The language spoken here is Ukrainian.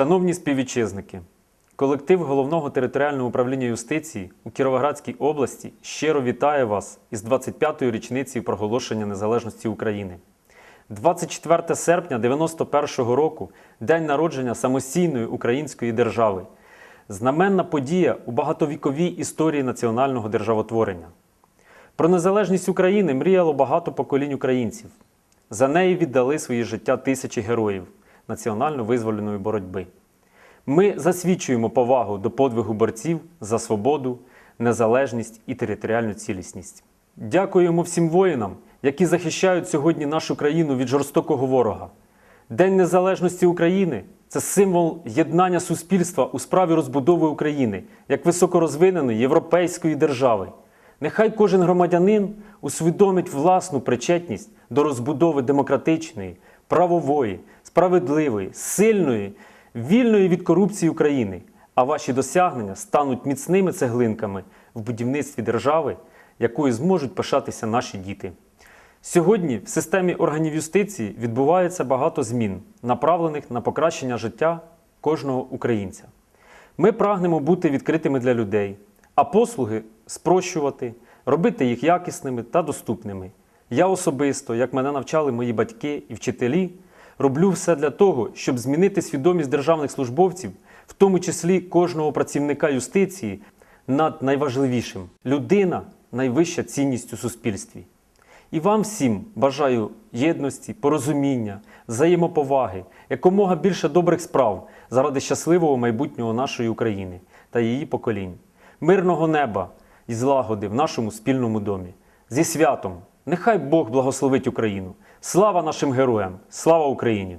Шановні співвітчизники, колектив Головного територіального управління юстиції у Кіровоградській області щиро вітає вас із 25-ї річниці проголошення незалежності України. 24 серпня 91-го року день народження самостійної української держави. Знаменна подія у багатовіковій історії національного державотворення. Про незалежність України мріяло багато поколінь українців. За неї віддали свої життя тисячі героїв національно-визвольної боротьби. Ми засвідчуємо повагу до подвигу борців за свободу, незалежність і територіальну цілісність. Дякуємо всім воїнам, які захищають сьогодні нашу країну від жорстокого ворога. День Незалежності України це символ єднання суспільства у справі розбудови України як високорозвиненої європейської держави. Нехай кожен громадянин усвідомить власну причетність до розбудови демократичної, правової, справедливої, сильної, вільної від корупції України, а ваші досягнення стануть міцними цеглинками в будівництві держави, якою зможуть пишатися наші діти. Сьогодні в системі органів юстиції відбувається багато змін, направлених на покращення життя кожного українця. Ми прагнемо бути відкритими для людей, а послуги спрощувати, робити їх якісними та доступними. Я особисто, як мене навчали мої батьки і вчителі, роблю все для того, щоб змінити свідомість державних службовців, в тому числі кожного працівника юстиції, над найважливішим людина найвища цінність у суспільстві. І вам всім бажаю єдності, порозуміння, взаємоповаги, якомога більше добрих справ заради щасливого майбутнього нашої України та її поколінь, мирного неба і злагоди в нашому спільному домі. Зі святом! Нехай Бог благословить Україну! Слава нашим героям! Слава Україні!